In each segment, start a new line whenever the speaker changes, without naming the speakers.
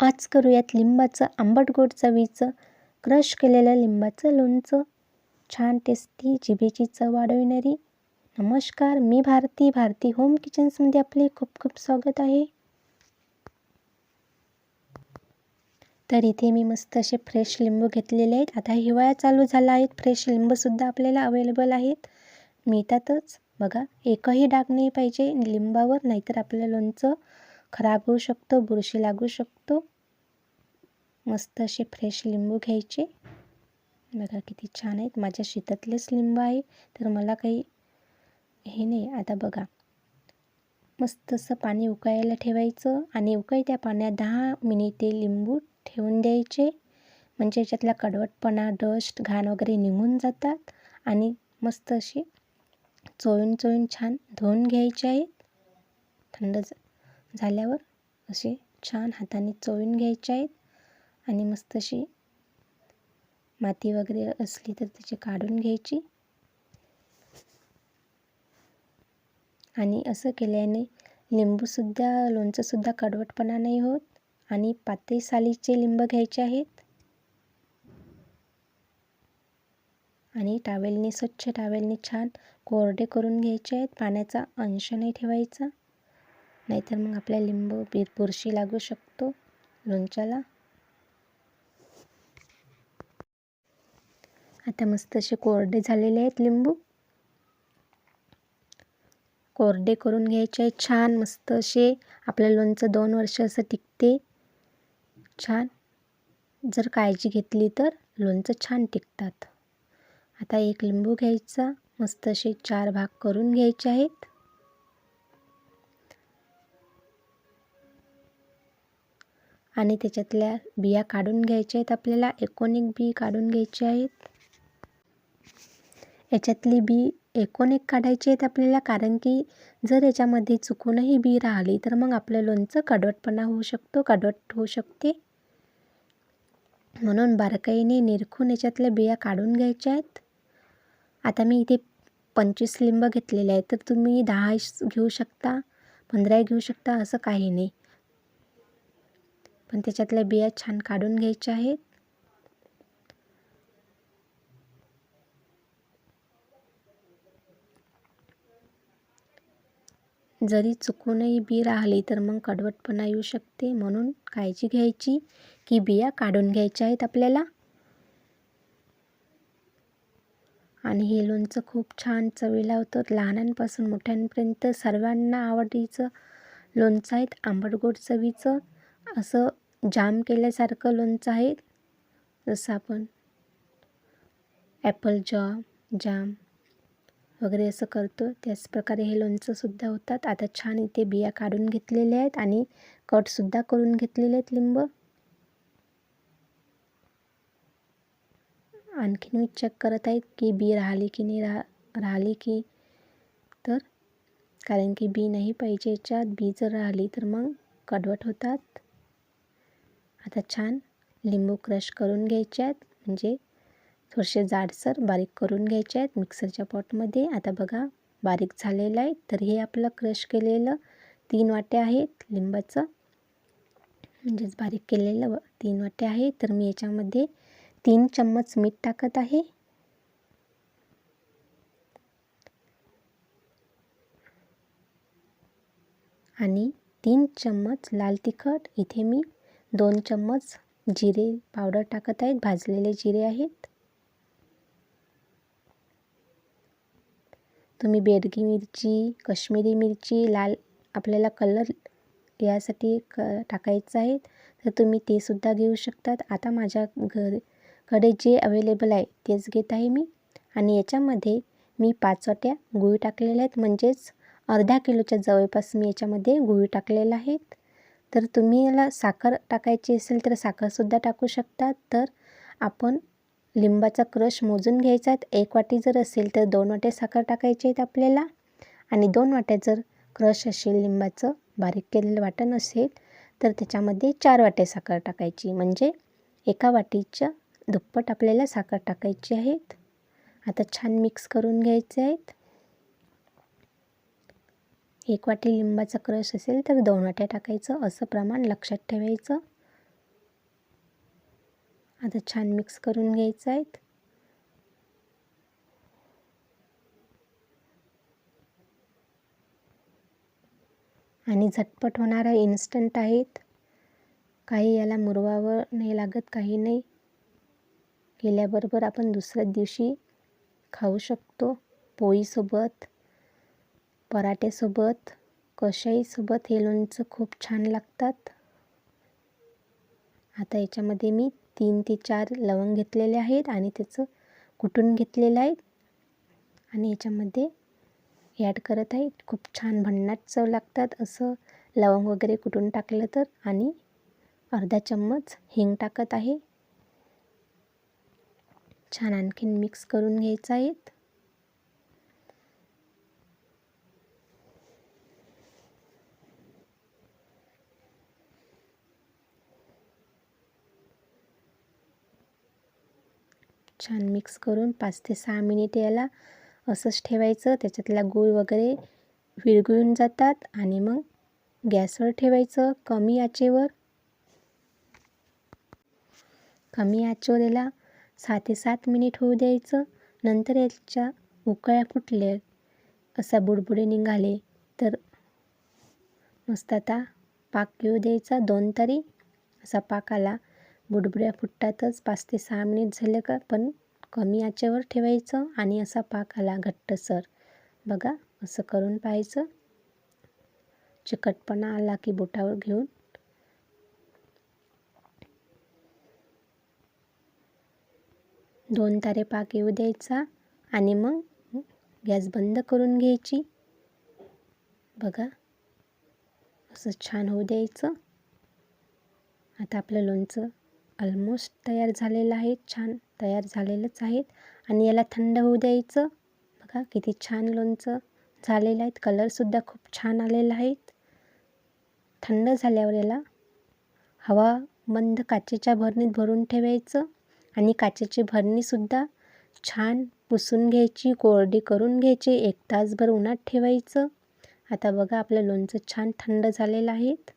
आज करूयात लिंबाचं आंबट गोड चवीचं क्रश केलेलं लिंबाचं लोणचं. छान टेस्टी जिभेची चव वाढविणारी. नमस्कार मी भारती भारती होम किचन्समध्ये आपले खूप खूप स्वागत आहे. तर इथे मी मस्त असे फ्रेश लिंबू घेतलेले आहेत. आता हिवाळा चालू झाला आहे. फ्रेश लिंबूसुद्धा आपल्याला अवेलेबल आहेत. मिळतातच. बघा एकही डाग नाही पाहिजे लिंबावर नाहीतर आपलं लोणचं खराब होऊ शकतो बुरशी लागू शकतो. मस्त असे फ्रेश लिंबू घ्यायचे. बघा किती छान आहेत. माझ्या शेतातलेच लिंबू आहे तर मला काही हे नाही. आता बघा. मस्त असं पाणी उकळायला ठेवायचं आणि उकळत्या पाण्यात दहा मिनिटे लिंबू ठेवून द्यायचे. म्हणजे याच्यातला कडवटपणा डस्ट घाण वगैरे निघून जातात. आणि मस्त अशी चोळून चोळून छान धुवून घ्यायचे आहेत. थंड झाल्यावर असे छान हाताने चोळून घ्यायचे आहेत आणि मस्त अशी माती वगैरे असली तर त्याची काढून घ्यायची. आणि असं केल्याने लिंबूसुद्धा लोणचंसुद्धा कडवटपणा नाही होत आणि पातळी सालीचे लिंब घ्यायचे आहेत. आणि टावेलने स्वच्छ टावेलने छान कोरडे करून घ्यायचे आहेत. पाण्याचा अंश नाही ठेवायचा. नाहीतर मग आपल्या लिंबू बुरशी लागू शकतो लोणच्याला. आता मस्त असे कोरडे झालेले आहेत लिंबू. कोरडे करून घ्यायचे आहेत छान मस्त असे आपलं लोणचं दोन वर्ष असं टिकते. छान. जर काळजी घेतली तर लोणचं छान टिकतात. आता एक लिंबू घ्यायचा मस्त असे चार भाग करून घ्यायचे आहेत. आणि त्याच्यातल्या बिया काढून घ्यायच्या आहेत आपल्याला. एकोणिक बी काढून घ्यायचे आहेत. याच्यातली बी एकूण एक काढायची आहेत आपल्याला. कारण की जर याच्यामध्ये चुकूनही बी राहिली तर मग आपलं लोणचं कडवटपणा होऊ शकतो कडवट होऊ शकते. म्हणून बारकाईने निरखून याच्यातल्या बिया काढून घ्यायच्या आहेत. आता मी इथे पंचवीस लिंब घेतलेले आहेत. तर तुम्ही दहा घेऊ शकता पंधरा घेऊ शकता असं काही नाही. पण त्याच्यातल्या बिया छान काढून घ्यायच्या आहेत. जरी चुकूनही बी राहिली तर मग कडवटपणा येऊ शकते म्हणून काळजी घ्यायची की बिया काढून घ्यायच्या आहेत आपल्याला. आणि हे लोणचं खूप छान चवीला होतं लहानांपासून मोठ्यांपर्यंत सर्वांना आवडीचं लोणचं आहेत. आंबट गोड चवीचं. असं जाम केल्यासारखं लोणचं आहे. जसं आपण ॲपल जॉम जाम वगैरे असं करतो. त्याच प्रकारे हे लोणचंसुद्धा होतात. आता छान इथे बिया काढून घेतलेल्या आहेत आणि कटसुद्धा करून घेतलेले आहेत लिंब. आणखीन मी चेक करत आहेत की बी राहिली की नाही राह राहिली की तर. कारण की बी नाही पाहिजे याच्यात. बी जर राहिली तर मग कडवट होतात. आता छान लिंबू क्रश करून घ्यायचे आहेत. म्हणजे थोडेसे जाडसर बारीक करून घ्यायचे आहेत मिक्सरच्या पॉटमध्ये. आता बघा बारीक झालेलं आहे. तर हे आपलं क्रश केलेलं तीन वाटे आहेत लिंबाचं. म्हणजेच बारीक केलेलं तीन वाटे आहे. तर मी याच्यामध्ये तीन चम्मच मीठ टाकत आहे. आणि तीन चम्मच लाल तिखट. इथे मी दोन चम्मच जिरे पावडर टाकत आहेत. भाजलेले जिरे आहेत. तुम्ही बेडगी मिरची कश्मीरी मिरची लाल आपल्याला कलर यासाठी क टाकायचं आहे. तर तुम्ही ते सुद्धा घेऊ शकतात. आता माझ्या घरकडे जे अवेलेबल आहे तेच घेत आहे मी. आणि याच्यामध्ये मी पाच वाट्या गुळ टाकलेल्या आहेत. म्हणजेच अर्धा किलोच्या जवळपास मी याच्यामध्ये गुळ टाकलेला आहेत तर तुम्ही याला साखर टाकायची असेल तर साखरसुद्धा टाकू शकता. तर आपण लिंबाचा क्रश मोजून घ्यायचा एक वाटी जर असेल तर दोन वाटे साखर टाकायचे आहेत आपल्याला. आणि दोन वाट्या जर क्रश असेल लिंबाचं बारीक केलेलं वाटण असेल तर त्याच्यामध्ये चार वाटे साखर टाकायची. म्हणजे एका वाटीच्या दुप्पट आपल्याला साखर टाकायची आहेत. आता छान मिक्स करून घ्यायचे आहेत. एक वाटी लिंबाचा क्रश असेल तर दोन वाट्या टाकायचं. असं प्रमाण लक्षात ठेवायचं. आता छान मिक्स करून घ्यायचं आहेत. आणि झटपट होणारा इन्स्टंट आहेत. काही याला मुरवावं नाही लागत काही नाही. केल्याबरोबर आपण दुसऱ्या दिवशी खाऊ शकतो पोळीसोबत. पराठ्यासोबत कशाहीसोबत हे लोणचं खूप छान लागतात. आता याच्यामध्ये मी तीन ते चार लवंग घेतलेले आहेत आणि त्याचं कुटून घेतलेलं आहे. आणि याच्यामध्ये ॲड करत आहे. खूप छान भन्नाट चव लागतात. असं लवंग वगैरे कुटून टाकलं तर आणि अर्धा चम्मच हिंग टाकत आहे. छान आणखीन मिक्स करून घ्यायचं आहेत छान मिक्स करून पाच ते सहा मिनिट याला असंच ठेवायचं. त्याच्यातला गूळ वगैरे विरघळून जातात आणि मग गॅसवर ठेवायचं कमी आचेवर. कमी आचेवर याला सहा ते सात मिनिट होऊ द्यायचं. नंतर याच्या उकळ्या फुटल्या. असा बुडबुडे निघाले. तर मस्त आता पाक येऊ द्यायचा. दोन तरी असा पाक आला. बुडबुड्या फुटतातच पाच ते सहा मिनिट झाले का? पण कमी आचेवर ठेवायचं आणि असा पाक आला घट्टसर बघा असं करून पाहायचं. चिकटपणा आला की बोटावर घेऊन. दोन तारे पाक येऊ द्यायचा आणि मग गॅस बंद करून घ्यायची. बघा असं छान होऊ द्यायचं. आता आपलं लोणचं ऑलमोस्ट तयार झालेलं आहे छान तयार झालेलंच आहेत आणि याला थंड होऊ द्यायचं. बघा किती छान लोणचं झालेलं आहेत कलरसुद्धा खूप छान आलेला आहेत थंड झाल्यावर याला हवा मंद काचेच्या भरणीत भरून ठेवायचं. आणि काचेची भरणीसुद्धा छान पुसून घ्यायची कोरडी करून घ्यायची. एक तासभर उन्हात ठेवायचं. आता बघा आपलं लोणचं छान थंड झालेलं आहेत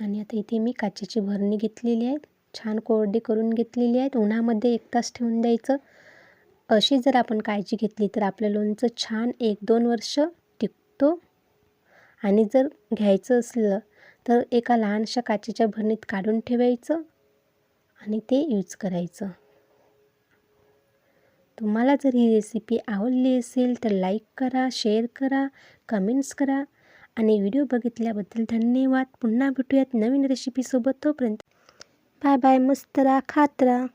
आणि आता इथे मी काचेची भरणी घेतलेली आहे छान कोरडी करून घेतलेली आहेत. उन्हामध्ये एक तास ठेवून द्यायचं. अशी जर आपण काळजी घेतली तर आपलं लोणचं छान एक दोन वर्ष टिकतो. आणि जर घ्यायचं असलं तर एका लहानशा काचेच्या भरणीत काढून ठेवायचं आणि ते यूज करायचं. तुम्हाला जर ही रेसिपी आवडली असेल तर लाईक करा शेअर करा कमेंट्स करा. आणि व्हिडिओ बघितल्याबद्दल धन्यवाद. पुन्हा भेटूयात नवीन रेसिपीसोबत तोपर्यंत. Bye bye. मस्त राहा खात राहा.